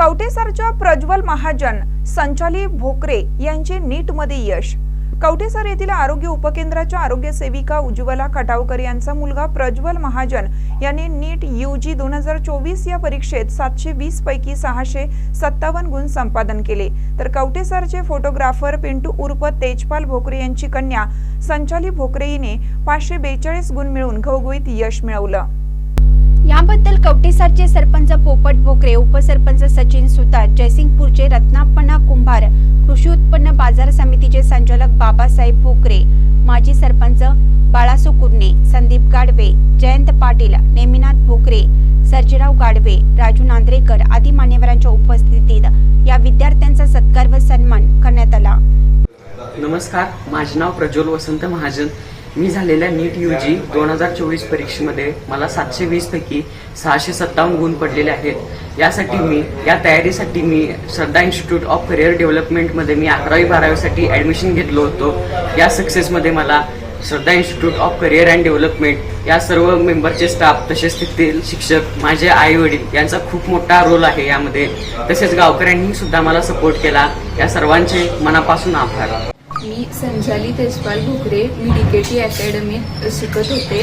कवटेसरच्या प्रज्वल महाजन संचाली भोकरे यांचे नीटमध्ये यश. कवटेसर येथील आरोग्य उपकेंद्राच्या आरोग्य सेविका उज्ज्वला खटावकर यांचा मुलगा प्रज्वल महाजन यांनी नीट यू जी दोन हजार चोवीस या परीक्षेत सातशे वीस पैकी सहाशे सत्तावन्न गुण संपादन केले. तर कवटेसरचे फोटोग्राफर पिंटू उर्फ तेजपाल भोकरे यांची कन्या संचाली भोकरे हिने पाचशे बेचाळीस गुण मिळवून घवघवीत यश मिळवलं. याबद्दल कवटेसारचे सरपंच पोपट भोकरे उपसरपंच सचिन सुतार जयसिंगपूरचे रत्नापणा कुंभार कृषी उत्पन्न बाजार समितीचे संचालक बाबासाहेब भोकरे माजी सरपंच बाळासो कुर्णे संदीप गाडवे जयंत पाटील नेमिनाथ भोकरे सर्जेराव गाडवे राजू नांद्रेकर आदी मान्यवरांच्या उपस्थितीत या विद्यार्थ्यांचा सत्कार व सन्मान करण्यात आला. नमस्कार माझे नाव प्रज्वल वसंत महाजन. मी झालेल्या नीट यू जी दोन हजार चोवीस परीक्षेमध्ये मला सातशे वीस पैकी सहाशे सत्तावन्न गुण पडलेले आहेत. यासाठी मी या तयारीसाठी मी श्रद्धा इन्स्टिट्यूट ऑफ करिअर डेव्हलपमेंटमध्ये मी अकरावी बारावीसाठी ॲडमिशन घेतलो होतो. या सक्सेसमध्ये मला Shraddha institute of career and development या सर्व मेंबरचे स्टाफ तसेच तिथील शिक्षक माझे आई वडील यांचा खूप मोठा रोल आहे यामध्ये. तसेच गावकऱ्यांनी सुद्धा मला सपोर्ट केला. या सर्वांचे मनापासून आभार. मी संजाली तेजपाल भोकरे मी डी के टी अकॅडमीत शिकत होते.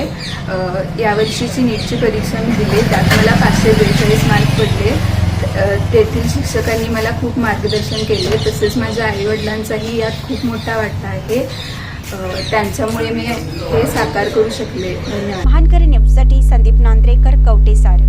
यावर्षीची नीटची परीक्षा मी दिली. त्यात मला पाचशे बेचाळीस मार्क पडले. तेथील शिक्षकांनी मला खूप मार्गदर्शन केले. तसेच माझ्या आईवडिलांचाही यात खूप मोठा वाटा आहे. त्यांच्यामुळे मी हे साकार करू शकले. धन्यवाद. महानकरी न्यूजसाठी संदीप नांद्रेकर कवटेसार